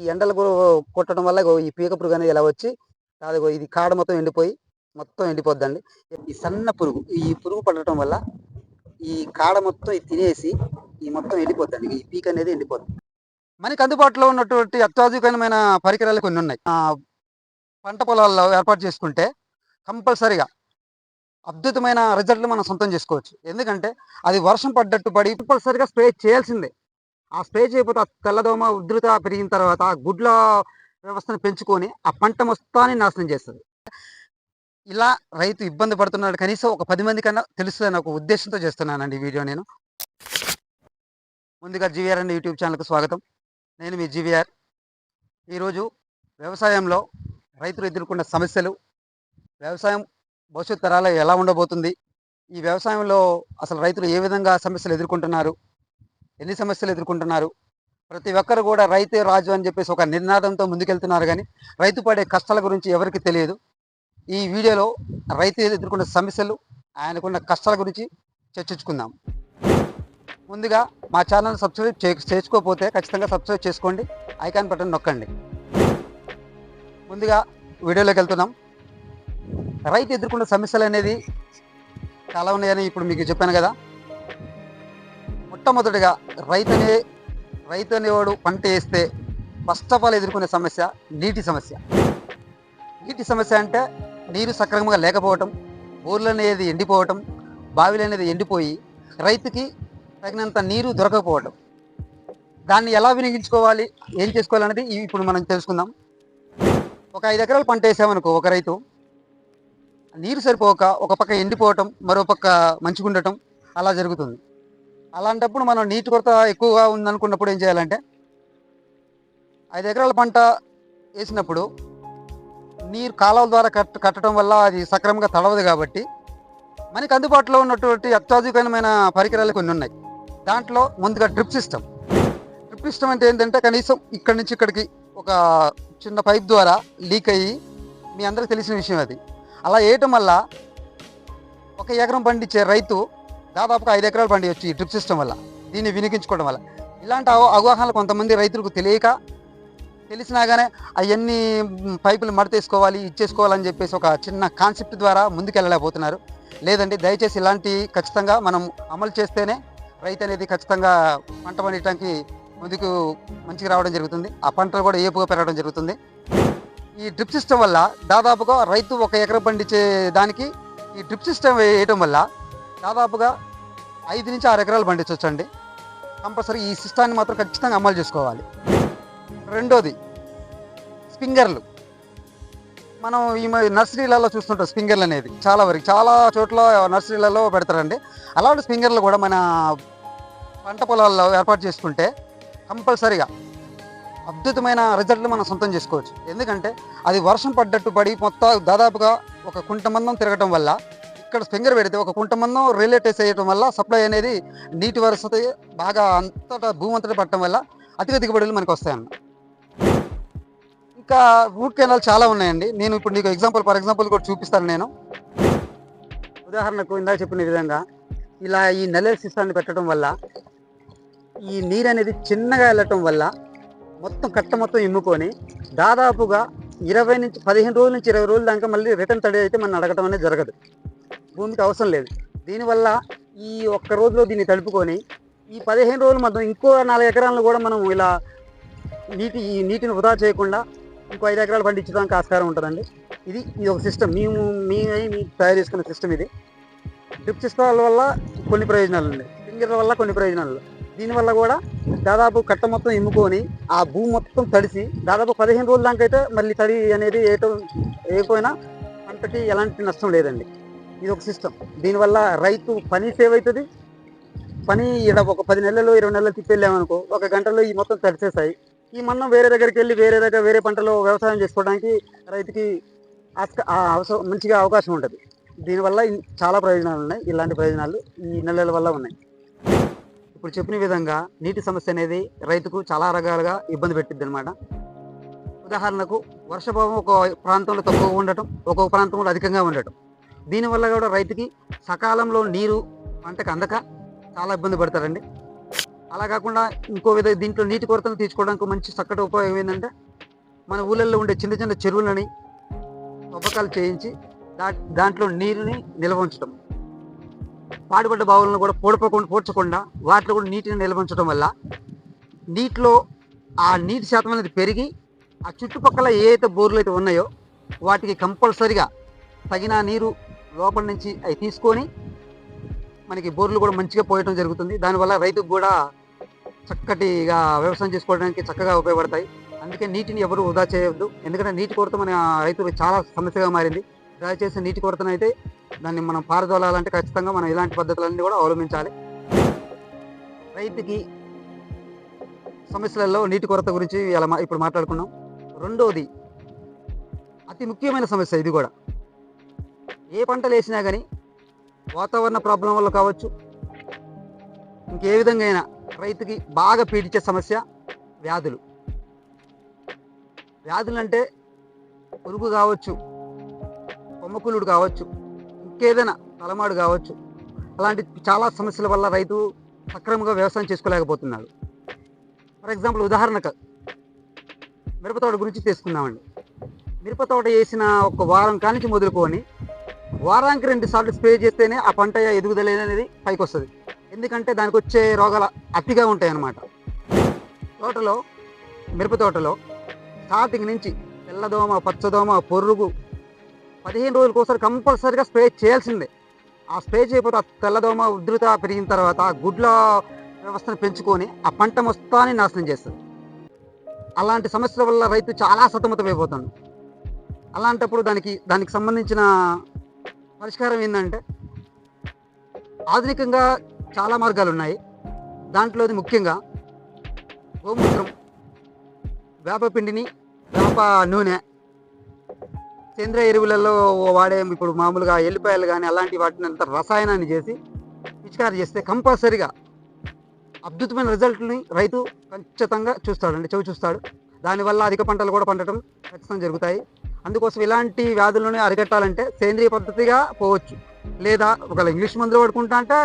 ఈ ఎండలు కొట్టడం వల్ల ఈ పీక పురుగు అనేది ఇలా వచ్చి అదిగో ఇది కాడ మొత్తం ఎండిపోయి మొత్తం ఎండిపోద్దండి. ఈ సన్న పురుగు ఈ పురుగు పడటం వల్ల ఈ కాడ మొత్తం తినేసి ఈ మొత్తం ఎండిపోద్దండి. ఈ పీక అనేది ఎండిపోద్ది. మనకి అందుబాటులో ఉన్నటువంటి అత్యాధునికమైన పరికరాలు కొన్ని ఉన్నాయి. పంట పొలాల్లో ఏర్పాటు చేసుకుంటే కంపల్సరిగా అద్భుతమైన రిజల్ట్లు మనం సొంతం చేసుకోవచ్చు. ఎందుకంటే అది వర్షం పడ్డట్టు పడి కంపల్సరిగా స్ప్రే చేయాల్సిందే. ఆ స్ప్రే చేయకపోతే ఆ తెల్లదోమ ఉధృత పెరిగిన తర్వాత ఆ గుడ్ల వ్యవస్థను పెంచుకొని ఆ పంట మొత్తాన్ని నాశనం చేస్తుంది. ఇలా రైతు ఇబ్బంది పడుతున్నాడు కనీసం ఒక పది మంది కన్నా తెలుస్తుందని ఒక ఉద్దేశంతో చేస్తున్నానండి ఈ వీడియో నేను. ముందుగా జీవీఆర్ అండి యూట్యూబ్ ఛానల్కి స్వాగతం. నేను మీ జీవీఆర్. ఈరోజు వ్యవసాయంలో రైతులు ఎదుర్కొన్న సమస్యలు వ్యవసాయం భవిష్యత్ తరాలు ఎలా ఉండబోతుంది ఈ వ్యవసాయంలో అసలు రైతులు ఏ విధంగా సమస్యలు ఎదుర్కొంటున్నారు ఎన్ని సమస్యలు ఎదుర్కొంటున్నారు? ప్రతి ఒక్కరు కూడా రైతే రాజు అని చెప్పేసి ఒక నినాదంతో ముందుకెళ్తున్నారు కానీ రైతు పడే కష్టాల గురించి ఎవరికి తెలియదు. ఈ వీడియోలో రైతు ఎదుర్కొన్న సమస్యలు ఆయనకున్న కష్టాల గురించి చర్చించుకుందాం. ముందుగా మా ఛానల్ సబ్స్క్రైబ్ చే చేసుకోకపోతే ఖచ్చితంగా సబ్స్క్రైబ్ చేసుకోండి ఐకాన్ బటన్ నొక్కండి. ముందుగా వీడియోలోకి వెళ్తున్నాం. రైతు ఎదుర్కొన్న సమస్యలు అనేది చాలా ఉన్నాయని ఇప్పుడు మీకు చెప్పాను కదా. మొట్టమొదటిగా రైతునే రైతు అనేవాడు పంట వేస్తే ఫస్ట్ ఆఫ్ ఆల్ ఎదుర్కొనే సమస్య నీటి సమస్య. నీటి సమస్య అంటే నీరు సక్రమంగా లేకపోవటం బోర్లు అనేది ఎండిపోవటం బావిలు అనేది ఎండిపోయి రైతుకి తగినంత నీరు దొరకకపోవటం. దాన్ని ఎలా వినియోగించుకోవాలి ఏం చేసుకోవాలనేది ఇప్పుడు మనం తెలుసుకుందాం. ఒక ఐదు ఎకరాలు పంట వేసామనుకో ఒక రైతు నీరు సరిపోక ఒక పక్క ఎండిపోవటం మరో పక్క మంచిగా ఉండటం అలా జరుగుతుంది. అలాంటప్పుడు మనం నీటి కొరత ఎక్కువగా ఉందనుకున్నప్పుడు ఏం చేయాలంటే ఐదు ఎకరాల పంట వేసినప్పుడు నీరు కాలువల ద్వారా కట్ కట్టడం వల్ల అది సక్రమంగా తడవదు కాబట్టి మనకి అందుబాటులో ఉన్నటువంటి అత్యాధునికమైన పరికరాలు కొన్ని ఉన్నాయి. దాంట్లో ముందుగా డ్రిప్ సిస్టమ్. డ్రిప్ సిస్టమ్ అంటే ఏంటంటే కనీసం ఇక్కడి నుంచి ఇక్కడికి ఒక చిన్న పైప్ ద్వారా లీక్ అయ్యి మీ అందరికి తెలిసిన విషయం అది. అలా వేయటం వల్ల ఒక ఎకరం పండించే రైతు దాదాపుగా ఐదు ఎకరాలు పండియొచ్చు ఈ డ్రిప్ సిస్టమ్ వల్ల దీన్ని వినియోగించుకోవడం వల్ల. ఇలాంటి అవ- అవగాహనలు కొంతమంది రైతులకు తెలియక తెలిసినా కానీ అవన్నీ పైపులు మడతేసుకోవాలి ఇచ్చేసుకోవాలని చెప్పేసి ఒక చిన్న కాన్సెప్ట్ ద్వారా ముందుకెళ్ళలేకపోతున్నారు. లేదండి దయచేసి ఇలాంటి ఖచ్చితంగా మనం అమలు చేస్తేనే రైతు అనేది ఖచ్చితంగా పంట పండించడానికి ముందుకు మంచిగా రావడం జరుగుతుంది. ఆ పంటలు కూడా ఏపుగా పెరగడం జరుగుతుంది. ఈ డ్రిప్ సిస్టమ్ వల్ల దాదాపుగా రైతు ఒక ఎకరం పండించే దానికి ఈ డ్రిప్ సిస్టమ్ వేయటం వల్ల దాదాపుగా ఐదు నుంచి ఆరు ఎకరాలు పండించవచ్చండి కంపల్సరీ ఈ సిస్టాన్ని మాత్రం ఖచ్చితంగా అమలు చేసుకోవాలి. రెండోది స్పింగర్లు. మనం ఈ మ- నర్సరీలలో చూస్తుంటాం స్పింగర్లు అనేది. చాలా వరకు చాలా చోట్ల నర్సరీలలో పెడతారండి. అలాంటి స్పింగర్లు కూడా మన పంట పొలాల్లో ఏర్పాటు చేసుకుంటే కంపల్సరీగా అద్భుతమైన రిజల్ట్లు మనం సొంతం చేసుకోవచ్చు. ఎందుకంటే అది వర్షం పడ్డట్టు పడి మొత్తం దాదాపుగా ఒక కుంట మందం తిరగటం వల్ల ఇక్కడ స్ప్రింగర్ పెడితే ఒక కుంట మందం రిలేటెస్ చేయడం వల్ల సప్లై అనేది నీటి వరుసత బాగా అంతటా భూమి అంతటా పట్టడం వల్ల అధిక దిగుబడులు మనకు వస్తాయన్న ఇంకా రూట్ కెనాల్ చాలా ఉన్నాయండి. నేను ఇప్పుడు నీకు ఎగ్జాంపుల్ ఫర్ ఎగ్జాంపుల్ కూడా చూపిస్తాను నేను. ఉదాహరణకు ఇందాక చెప్పిన విధంగా ఇలా ఈ నెలల సిస్టాన్ని పెట్టడం వల్ల ఈ నీరు అనేది చిన్నగా వెళ్ళటం వల్ల మొత్తం కట్ట మొత్తం ఇమ్ముకొని దాదాపుగా ఇరవై నుంచి పదిహేను రోజుల నుంచి ఇరవై రోజుల దాకా మళ్ళీ రిటర్న్ తడి అయితే మనం అడగటం అనేది జరగదు. భూమికి అవసరం లేదు. దీనివల్ల ఈ ఒక్క రోజులో దీన్ని తడుపుకొని ఈ పదిహేను రోజులు మనం ఇంకో నాలుగు ఎకరాలను కూడా మనం ఇలా నీటి ఈ నీటిని వృధా చేయకుండా ఇంకో ఐదు ఎకరాలు పండించడానికి ఆస్కారం ఉంటుందండి. ఇది ఇది ఒక సిస్టమ్. మేము మేమే మీ తయారు చేసుకున్న సిస్టమ్ ఇది. డ్రిప్ సిస్టమ్ వల్ల కొన్ని ప్రయోజనాలు ఉన్నాయి ఫింగర్ వల్ల కొన్ని ప్రయోజనాలు. దీనివల్ల కూడా దాదాపు కట్ట మొత్తం ఇమ్ముకొని ఆ భూమి మొత్తం తడిసి దాదాపు పదిహేను రోజుల దాకా అయితే మళ్ళీ తడి అనేది వేయటం వేయకపోయినా అంతటి ఎలాంటి నష్టం లేదండి. ఇది ఒక సిస్టమ్ దీనివల్ల రైతు పని సేవ్ అవుతుంది పని ఈడ ఒక పది నెలలు ఇరవై నెలలు తిప్పెళ్ళామనుకో ఒక గంటలో ఈ మొత్తం తడిసేస్తాయి ఈ మన్నం వేరే దగ్గరికి వెళ్ళి వేరే దగ్గర వేరే పంటలో వ్యవసాయం చేసుకోవడానికి రైతుకి అవసరం మంచిగా అవకాశం ఉంటుంది. దీనివల్ల చాలా ప్రయోజనాలు ఉన్నాయి. ఇలాంటి ప్రయోజనాలు ఈ నెలల వల్ల ఉన్నాయి. ఇప్పుడు చెప్పిన విధంగా నీటి సమస్య అనేది రైతుకు చాలా రకాలుగా ఇబ్బంది పెట్టింది అనమాట ఉదాహరణకు వర్షపాతం ఒక ప్రాంతంలో తక్కువ ఉండటం ఒక్కొక్క ప్రాంతంలో అధికంగా ఉండటం. దీనివల్ల కూడా రైతుకి సకాలంలో నీరు పంటకు అందక చాలా ఇబ్బంది పడతారండి. అలా కాకుండా ఇంకో విధ దీంట్లో నీటి కొరతను తీర్చుకోవడానికి మంచి చక్కటి ఉపయోగం ఏంటంటే మన ఊళ్ళల్లో ఉండే చిన్న చిన్న చెరువులని తవ్వకాలు చేయించి దా దాంట్లో నీరుని నిల్వ ఉంచడం పాడుపడ్డ బావులను కూడా పూడపకుండా పూడ్చకుండా వాటిలో కూడా నీటిని నిల్వ ఉంచడం వల్ల నీటిలో ఆ నీటి శాతం అనేది పెరిగి ఆ చుట్టుపక్కల ఏ అయితే బోర్లు అయితే ఉన్నాయో వాటికి కంపల్సరిగా తగిన నీరు లోపల నుంచి అవి తీసుకొని మనకి బోర్లు కూడా మంచిగా పోయటం జరుగుతుంది. దానివల్ల రైతుకు కూడా చక్కటిగా వ్యవసాయం చేసుకోవడానికి చక్కగా ఉపయోగపడతాయి. అందుకే నీటిని ఎవరు వృధా చేయవద్దు. ఎందుకంటే నీటి కొరత మన రైతులకు చాలా సమస్యగా మారింది. దయచేసి నీటి కొరతను అయితే దాన్ని మనం పారదోలాలంటే ఖచ్చితంగా మనం ఇలాంటి పద్ధతులన్నీ కూడా అవలంబించాలి. రైతుకి సమస్యలలో నీటి కొరత గురించి ఇలా ఇప్పుడు మాట్లాడుకున్నాం. రెండోది అతి ముఖ్యమైన సమస్య ఇది కూడా. ఏ పంటలు వేసినా కానీ వాతావరణ ప్రాబ్లం వల్ల కావచ్చు. ఇంకే విధంగా అయినా రైతుకి బాగా పీడించే సమస్య వ్యాధులు. వ్యాధులు అంటే పురుగు కావచ్చు కొమ్మకులుడు కావచ్చు ఇంకేదైనా తలమాడు కావచ్చు. అలాంటి చాలా సమస్యల వల్ల రైతు సక్రమంగా వ్యవసాయం చేసుకోలేకపోతున్నాడు. ఫర్ ఎగ్జాంపుల్ ఉదాహరణకు మిరప తోట గురించి తీసుకుందామండి మిరప తోట వేసిన ఒక వారం కానించి మొదలుకొని వారానికి రెండు సార్లు స్ప్రే చేస్తేనే ఆ పంట ఎదుగుదల అనేది పైకి వస్తుంది. ఎందుకంటే దానికి వచ్చే రోగాలు అతిగా ఉంటాయి అన్నమాట. తోటలో మిరప తోటలో స్టార్టింగ్ నుంచి తెల్లదోమ పచ్చదోమ పొరుగు పదిహేను రోజులకోసారి కంపల్సరిగా కంపల్సరీగా స్ప్రే చేయాల్సిందే. ఆ స్ప్రే చేయకపోతే ఆ తెల్లదోమ ఉధృత పెరిగిన తర్వాత ఆ గుడ్ల వ్యవస్థను పెంచుకొని ఆ పంట మొత్తాన్ని నాశనం చేస్తుంది. అలాంటి సమస్యల వల్ల రైతు చాలా సతమతమైపోతుంది అలాంటప్పుడు దానికి దానికి సంబంధించిన పరిష్కారం ఏంటంటే ఆధునికంగా చాలా మార్గాలు ఉన్నాయి దాంట్లోది ముఖ్యంగా గోమూత్రం వేపపిండిని వేప నూనె సేంద్రియ ఎరువులలో వాడే ఇప్పుడు మామూలుగా ఎల్లిపాయలు కానీ అలాంటి వాటిని అంత రసాయనాన్ని చేసి పిచికారి చేస్తే కంపల్సరిగా అద్భుతమైన రిజల్ట్ని రైతు ఖచ్చితంగా చూస్తాడండి చెవి చూస్తాడు దానివల్ల అధిక పంటలు కూడా పండటం ఖచ్చితంగా జరుగుతాయి. అందుకోసం ఇలాంటి వ్యాధులను అరికట్టాలంటే సేంద్రియ పద్ధతిగా పోవచ్చు. లేదా ఒకవేళ ఇంగ్లీష్ మందులు వాడుకుంటా అంటే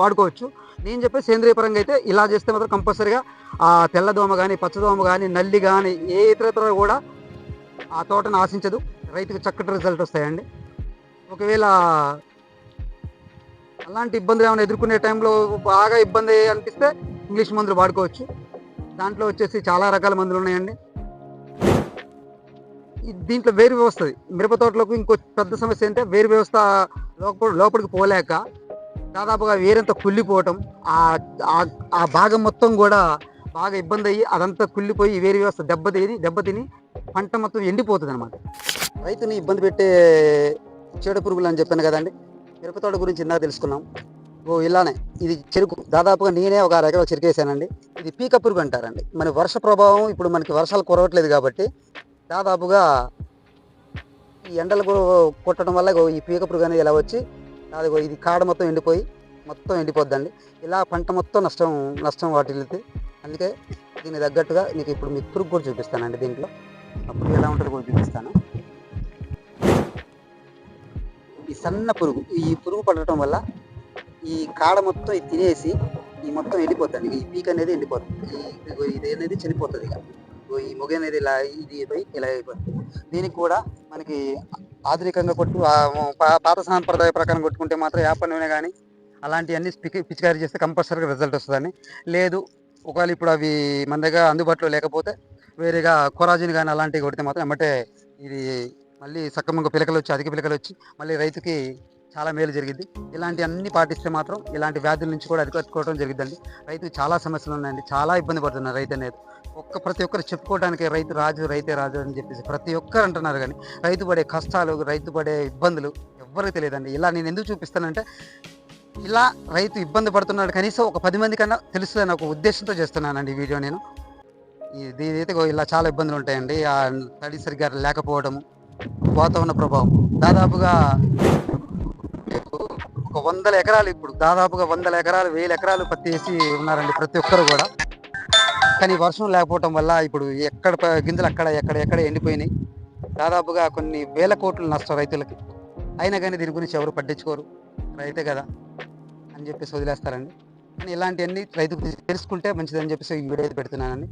వాడుకోవచ్చు. నేను చెప్పే సేంద్రియ పరంగా అయితే ఇలా చేస్తే మాత్రం కంపల్సరిగా ఆ తెల్లదోమ కానీ పచ్చదోమ కానీ నల్లి కానీ ఏ ఇతరత్ర కూడా ఆ తోటను ఆశించదు. రైతుకు చక్కటి రిజల్ట్ వస్తాయండి. ఒకవేళ అలాంటి ఇబ్బందులు ఏమైనా ఎదుర్కొనే టైంలో బాగా ఇబ్బంది అనిపిస్తే ఇంగ్లీష్ మందులు వాడుకోవచ్చు. దాంట్లో వచ్చేసి చాలా రకాల మందులు ఉన్నాయండి. దీంట్లో వేరు వ్యవస్థ మిరప తోటలకు ఇంకో పెద్ద సమస్య ఏంటంటే వేరు వ్యవస్థ లోపల లోపలికి పోలేక దాదాపుగా వేరంతా కుళ్ళిపోవటం. ఆ భాగం మొత్తం కూడా బాగా ఇబ్బంది అయ్యి అదంతా కుళ్ళిపోయి వేరు వ్యవస్థ దెబ్బతిని దెబ్బతిని పంట మొత్తం ఎండిపోతుంది అనమాట రైతుని ఇబ్బంది పెట్టే చీడ పురుగులు అని చెప్పాను కదండి. మిరప తోట గురించి ఇందాక తెలుసుకున్నాం. ఓ ఇలానే ఇది చెరుకు. దాదాపుగా నేనే ఒక అర ఎకరా చెరుకు వేసానండి ఇది పీక పురుగు అంటారండి. మన వర్ష ప్రభావం ఇప్పుడు మనకి వర్షాలు కురవట్లేదు కాబట్టి దాదాపుగా ఈ ఎండలు కొట్టడం వల్ల ఈ పీక పురుగు అనేది ఇలా వచ్చి అదిగో ఇది కాడ మొత్తం ఎండిపోయి మొత్తం ఎండిపోద్దండి. ఇలా పంట మొత్తం నష్టం నష్టం వాటిల్లితే అందుకే దీనికి తగ్గట్టుగా నీకు ఇప్పుడు మీకు పురుగు కూడా చూపిస్తానండి దీంట్లో. అప్పుడు ఎలా ఉంటుందో కూడా చూపిస్తాను. ఈ సన్న పురుగు ఈ పురుగు పడటం వల్ల ఈ కాడ మొత్తం తినేసి ఈ మొత్తం ఎండిపోతుంది ఈ పీక్ అనేది ఎండిపోతుంది ఈ- ఇది అనేది చనిపోతుంది ఇక. ఈ మొగ అనేది ఇలా ఇది అయిపోయి ఇలా అయిపోతుంది దీనికి కూడా మనకి ఆధునికంగా కొట్టు పా- పాత సాంప్రదాయ ప్రకారం కొట్టుకుంటే మాత్రం యాప నూనె కానీ అలాంటివన్నీ పికి పిచికారీ చేస్తే కంపల్సరీగా రిజల్ట్ వస్తుందని. లేదు ఒకవేళ ఇప్పుడు అవి మన దగ్గర అందుబాటులో లేకపోతే వేరేగా కొరాజిన్ కానీ అలాంటివి కొడితే మాత్రం ఎమ్మటే ఇది మళ్ళీ సక్రమంగా పిలకలు వచ్చి అధిక పిలకలు వచ్చి మళ్ళీ రైతుకి చాలా మేలు జరిగింది. ఇలాంటి అన్ని పాటిస్తే మాత్రం ఇలాంటి వ్యాధుల నుంచి కూడా అరికట్టుకోవడం జరిగిందండి. రైతుకు చాలా సమస్యలు ఉన్నాయండి. చాలా ఇబ్బంది పడుతున్నారు రైతు అనేది. ఒక్క ప్రతి ఒక్కరు చెప్పుకోవడానికి రైతు రాజు రైతే రాజు అని చెప్పేసి ప్రతి ఒక్కరు అంటున్నారు కానీ రైతు పడే కష్టాలు రైతు పడే ఇబ్బందులు ఎవ్వరికి తెలియదండి. ఇలా నేను ఎందుకు చూపిస్తానంటే ఇలా రైతు ఇబ్బంది పడుతున్నాడు కనీసం ఒక పది మంది కన్నా తెలుస్తుందని ఒక ఉద్దేశంతో చేస్తున్నానండి ఈ వీడియో నేను. ఇది అయితే ఇలా చాలా ఇబ్బందులు ఉంటాయండి. తడి సరిగ్గా లేకపోవడము వాతావరణ ప్రభావం దాదాపుగా ఒక వందల ఎకరాలు ఇప్పుడు దాదాపుగా వందల ఎకరాలు వేల ఎకరాలు పత్తి వేసి ఉన్నారండి ప్రతి ఒక్కరు కూడా. కానీ వర్షం లేకపోవటం వల్ల ఇప్పుడు ఎక్కడ గింజలు అక్కడ ఎక్కడ ఎక్కడ ఎండిపోయినాయి. దాదాపుగా కొన్ని వేల కోట్లు నష్టం రైతులకి. అయినా కానీ దీని గురించి ఎవరు పట్టించుకోరు. రైతే కదా అని చెప్పేసి వదిలేస్తారండి. కానీ ఇలాంటివన్నీ రైతుకు తెలుసుకుంటే మంచిదని చెప్పేసి ఈ వీడియో పెడుతున్నానండి.